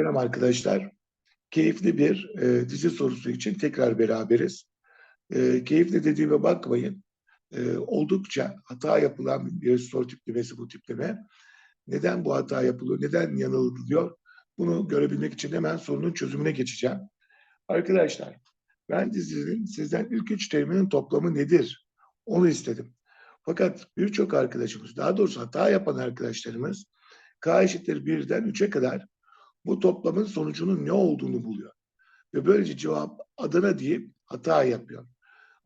Selam arkadaşlar. Keyifli bir e, dizi sorusu için tekrar beraberiz. E, keyifli dediğime bakmayın. E, oldukça hata yapılan bir soru tiplemesi bu tipleme. Neden bu hata yapılıyor, neden yanılıyor? Bunu görebilmek için hemen sorunun çözümüne geçeceğim. Arkadaşlar, ben dizinin sizden ilk üç teriminin toplamı nedir? Onu istedim. Fakat birçok arkadaşımız, daha doğrusu hata yapan arkadaşlarımız k eşittir 1'den 3'e kadar bu toplamın sonucunun ne olduğunu buluyor. Ve böylece cevap Adana deyip hata yapıyor.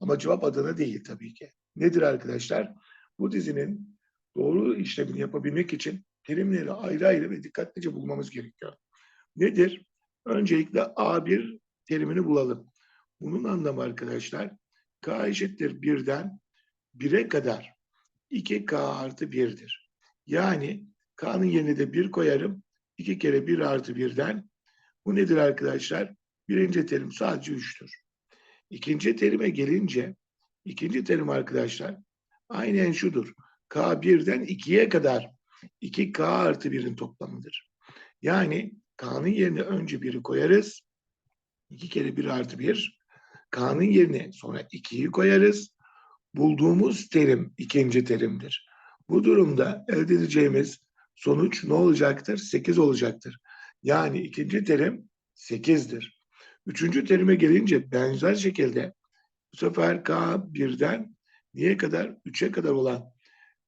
Ama cevap Adana değil tabii ki. Nedir arkadaşlar? Bu dizinin doğru işlemini yapabilmek için terimleri ayrı ayrı ve dikkatlice bulmamız gerekiyor. Nedir? Öncelikle A1 terimini bulalım. Bunun anlamı arkadaşlar K eşittir 1'den 1'e kadar 2K artı 1'dir. Yani K'nın yerine de 1 koyarım. 2 kere 1 artı 1'den bu nedir arkadaşlar? Birinci terim sadece 3'tür. İkinci terime gelince ikinci terim arkadaşlar aynen şudur. K 1'den 2'ye kadar 2K artı 1'in toplamıdır. Yani K'nın yerine önce 1'i koyarız. 2 kere 1 artı 1. K'nın yerine sonra 2'yi koyarız. Bulduğumuz terim ikinci terimdir. Bu durumda elde edeceğimiz sonuç ne olacaktır? 8 olacaktır. Yani ikinci terim 8'dir. Üçüncü terime gelince benzer şekilde bu sefer K birden niye kadar? 3'e kadar olan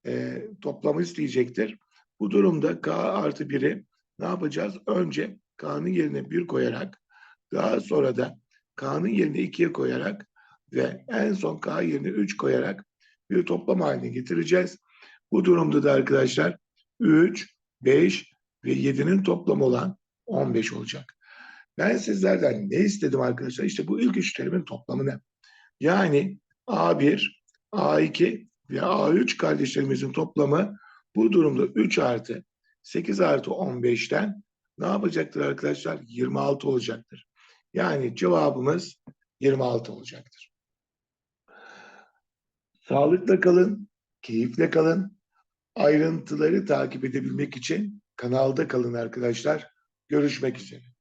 e, toplamı isteyecektir. Bu durumda K artı 1'i ne yapacağız? Önce K'nın yerine 1 koyarak daha sonra da K'nın yerine 2'ye koyarak ve en son K yerine 3 koyarak bir toplam haline getireceğiz. Bu durumda da arkadaşlar 3, 5 ve 7'nin toplamı olan 15 olacak. Ben sizlerden ne istedim arkadaşlar? İşte bu ilk üç terimin toplamını. Yani A1, A2 ve A3 kardeşlerimizin toplamı bu durumda 3 artı 8 artı 15'ten ne yapacaktır arkadaşlar? 26 olacaktır. Yani cevabımız 26 olacaktır. Sağlıkla kalın, keyifle kalın. Ayrıntıları takip edebilmek için kanalda kalın arkadaşlar. Görüşmek üzere.